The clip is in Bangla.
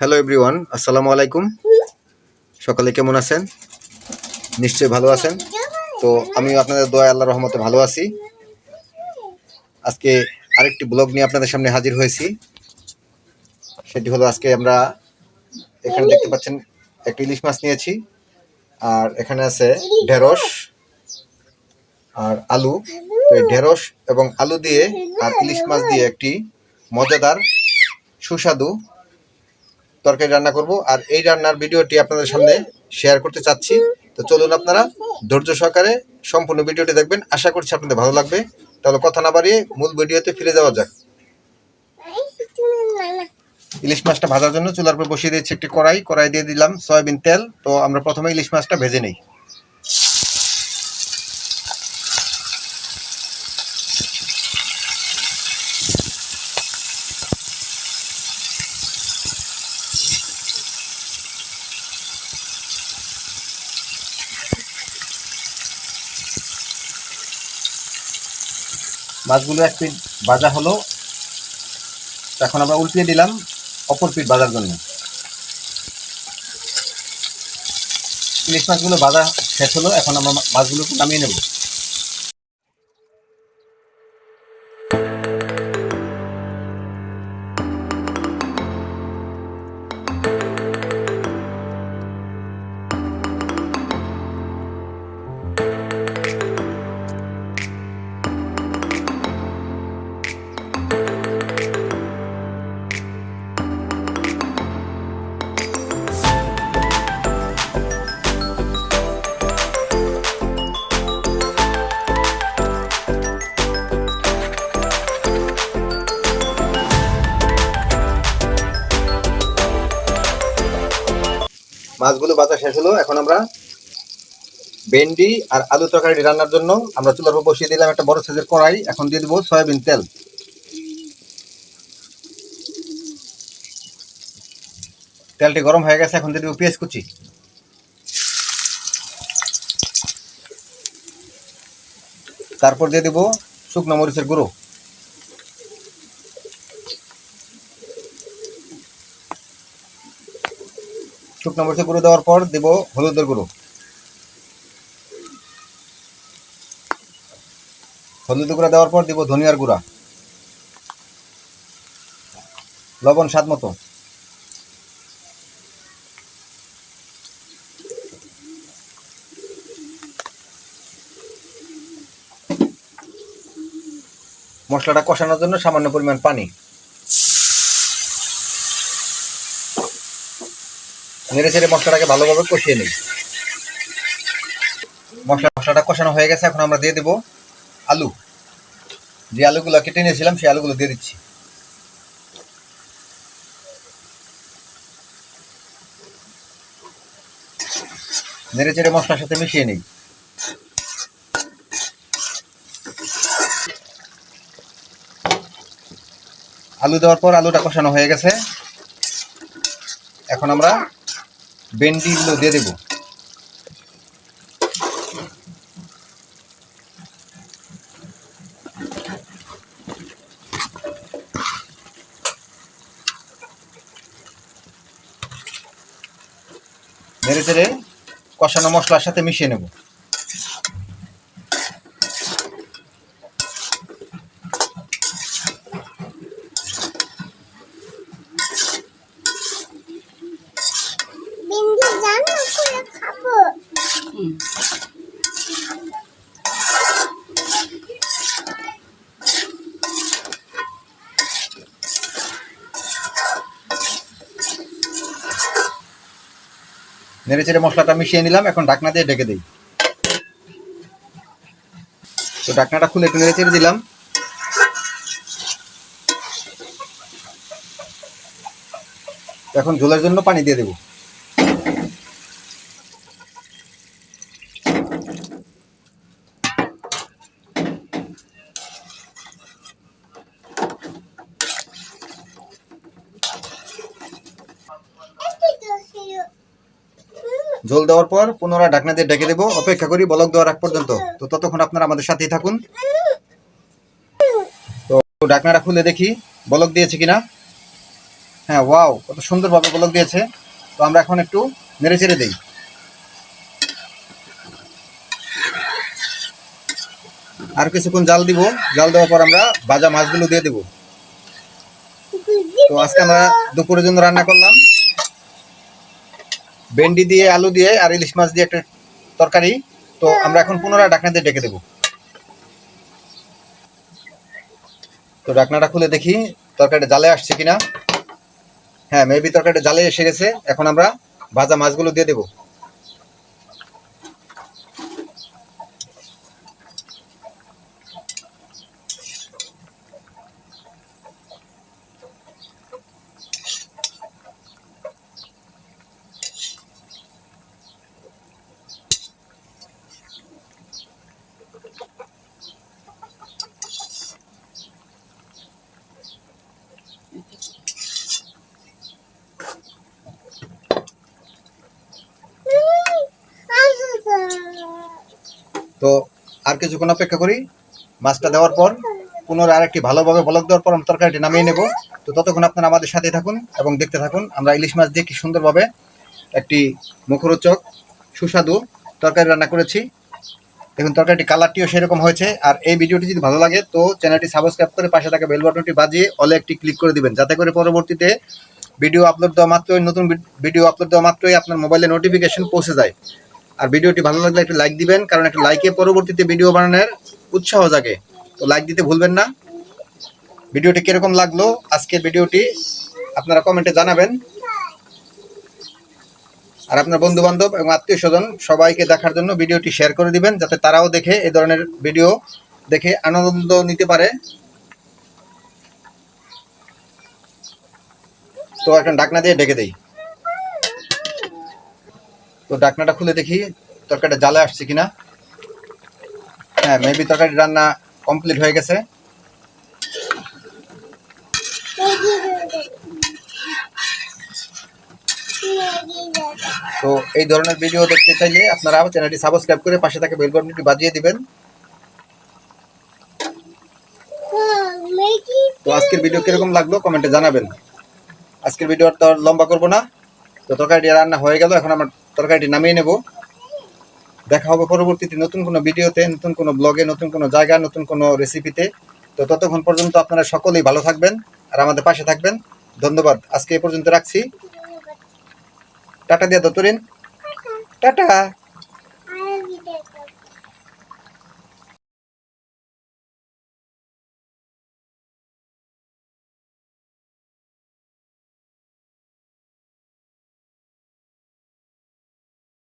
হ্যালো এভরিওয়ান আসসালামু আলাইকুম সকালে কেমন আছেন? নিশ্চয়ই ভালো আছেন। তো আমি আপনাদের দোয়া আল্লাহ রহমতে ভালো আছি। আজকে আরেকটি ব্লগ নিয়ে আপনাদের সামনে হাজির হয়েছি। সেটি হলো আজকে আমরা এখানে দেখতে পাচ্ছেন, একটি ইলিশ মাছ নিয়েছি। আর এখানে আছে ঢেঁড়স আর আলু। তো এই ঢেঁড়স এবং আলু দিয়ে আর ইলিশ মাছ দিয়ে একটি মজাদার সুস্বাদু তরকারি রান্না করব। আর এই রান্নার ভিডিওটি আপনাদের সামনে শেয়ার করতে চাচ্ছি। তো চলুন আপনারা, ধৈর্য সহকারে সম্পূর্ণ ভিডিওটি দেখবেন। আশা করছি আপনাদের ভালো লাগবে। তাহলে কথা না বাড়িয়ে মূল ভিডিওতে ফিরে যাওয়া যাক। ইলিশ মাছটা ভাজার জন্য চুলার উপর বসিয়ে দিয়েছি একটি কড়াই। কড়াই দিয়ে দিলাম সয়াবিন তেল। তো আমরা প্রথমে ইলিশ মাছটা ভেজে নেই। মাছগুলো এক পিট ভাজা হলো। এখন আমরা উল্টিয়ে দিলাম অপর পিট ভাজার জন্য। ইলিশ মাছগুলো ভাজা শেষ হলো, এখন আমরা মাছগুলো মাছগুলোকে নামিয়ে নেব। মাছগুলো ভাজা শেষ হলো। এখন আমরা ভেন্ডি আর আলু তরকারি রান্নার জন্য আমরা চুলার উপর বসিয়ে দিলাম একটা বড় সাইজের কড়াই। এখন দিয়ে দেবো সয়াবিন তেল। তেলটি গরম হয়ে গেছে, এখন দিয়ে দেবো পেঁয়াজ কুচি। তারপর দিয়ে দেবো শুকনো মরিচের গুঁড়ো। শুকনো মরিচের গুঁড়ো দেওয়ার পর দেব হলুদের গুঁড়ো হলুদের গুঁড়া দেওয়ার পর দিব ধনিয়ার গুঁড়া। লবণ স্বাদ মতো। মশলাটা কষানোর জন্য সামান্য পরিমাণ পানি। নেড়ে চেড়ে মশলাটাকে ভালোভাবে কষিয়ে নিই। মশলা মশলাটা কষানো হয়ে গেছে, এখন আমরা দিয়ে দেব আলু। যে আলুগুলো কেটে নিয়েছিলাম, সেই আলুগুলো দিয়ে দিচ্ছি। নেড়ে চেড়ে মশলার সাথে মিশিয়ে নিই। আলু দেওয়ার পর আলুটা কষানো হয়ে গেছে। এখন আমরা ভেন্ডিগুলো দিয়ে দেবো। নেড়ে চেড়ে কষানো মশলার সাথে মিশিয়ে নেব। করে খাব। নেড়ে চেড়ে মশলাটা মিশিয়ে নিলাম, এখন ঢাকনা দিয়ে ঢেকে দিই। তো ঢাকনাটা খুলে একটু নেড়ে চেড়ে দিলাম। এখন ঝোলের জন্য পানি দিয়ে দেবো এই তো ছিল ঝোল দেওয়ার পর পুনরায় ঢাকনা দিয়ে ঢেকে দেবো। অপেক্ষা করি বলক দেওয়ার আগ পর্যন্ত। তো ততক্ষণ আপনারা আমাদের সাথেই থাকুন। তো ঢাকনাটা খুলে দেখি, বলক দিয়েছে কিনা? হ্যাঁ ওয়াও, কত সুন্দরভাবে বলক দিয়েছে। তো আমরা এখন একটু নেড়ে চেড়ে দিই। আর কিছুক্ষণ জাল দিব। জাল দেওয়ার পর আমরা ভাজা মাছগুলো দিয়ে দেব। তো আজকে আমরা দুপুরের জন্য রান্না করলাম। ভেন্ডি দিয়ে আলু দিয়ে আর ইলিশ মাছ দিয়ে একটা তরকারি। তো আমরা এখন পুনরায় ঢাকনা দিয়ে ডেকে দেবো। তো ডাকনাটা খুলে দেখি তরকারিটা জালে আসছে কিনা। হ্যাঁ মেবি তরকারিটা জালে এসে গেছে। এখন আমরা ভাজা মাছগুলো দিয়ে দেবো। তো আর কিছুক্ষণ অপেক্ষা করি। মাছটা দেওয়ার পর পুনরায় আরেকটি ভালোভাবে বলক দেওয়ার পর আমি তরকারিটি নামিয়ে নেব। তো ততক্ষণ আপনারা আমাদের সাথে থাকুন এবং দেখতে থাকুন। আমরা ইলিশ মাছ দিয়ে কি সুন্দরভাবে একটি মুখরোচক, সুস্বাদু তরকারি রান্না করেছি। দেখুন তরকারিটি কালারটিও সেরকম হয়েছে। আর এই ভিডিওটি যদি ভালো লাগে, তো চ্যানেলটি সাবস্ক্রাইব করে পাশে থাকা বেল বাটনটি বাজিয়ে অলে একটি ক্লিক করে দিবেন। যাতে করে পরবর্তীতে ভিডিও আপলোড দেওয়া মাত্রই, নতুন ভিডিও আপলোড দেওয়া মাত্রই আপনার মোবাইলে নোটিফিকেশন পৌঁছে যায়। আর ভিডিওটি ভালো লাগলে একটু লাইক দিবেন, কারণ একটা লাইকে পরবর্তীতে ভিডিও বানানোর উৎসাহ জাগে। তো লাইক দিতে ভুলবেন না। ভিডিওটি কীরকম লাগল, আজকের ভিডিওটি আপনারা কমেন্টে জানাবেন। আর আপনার বন্ধু বান্ধব এবং আত্মীয় স্বজন সবাইকে দেখার জন্য ভিডিওটি শেয়ার করে দিবেন, যাতে তারাও দেখে এই ধরনের ভিডিও দেখে আনন্দ নিতে পারে। তো একটা ডাকনা দিয়ে ডেকে দেই। তো ডাকনাটা খুলে দেখি, তরকারিটা জালে আসছে কিনা। হ্যাঁ মেবি তরকারি রান্না কমপ্লিট হয়ে গেছে। তো এই ধরনের ভিডিও দেখতে চাইলে আপনারা চ্যানেলটি সাবস্ক্রাইব করে পাশে থাকা বেল বাটনটি বাজিয়ে দিবেন। তো আজকের ভিডিও কীরকম লাগল কমেন্টে জানাবেন। আজকের ভিডিও তো লম্বা করব না। তো তরকারিটি রান্না হয়ে গেল, এখন আমরা তরকারিটি নামিয়ে নেব। দেখা হবে পরবর্তীতে নতুন কোনো ভিডিওতে, নতুন কোনো ব্লগে, নতুন কোনো জায়গা, নতুন কোনো রেসিপিতে তো ততক্ষণ পর্যন্ত আপনারা সকলেই ভালো থাকবেন আর আমাদের পাশে থাকবেন। ধন্যবাদ। আজকে এ পর্যন্ত রাখছি। টাটা দিয়া দত্তরিন। টাটা।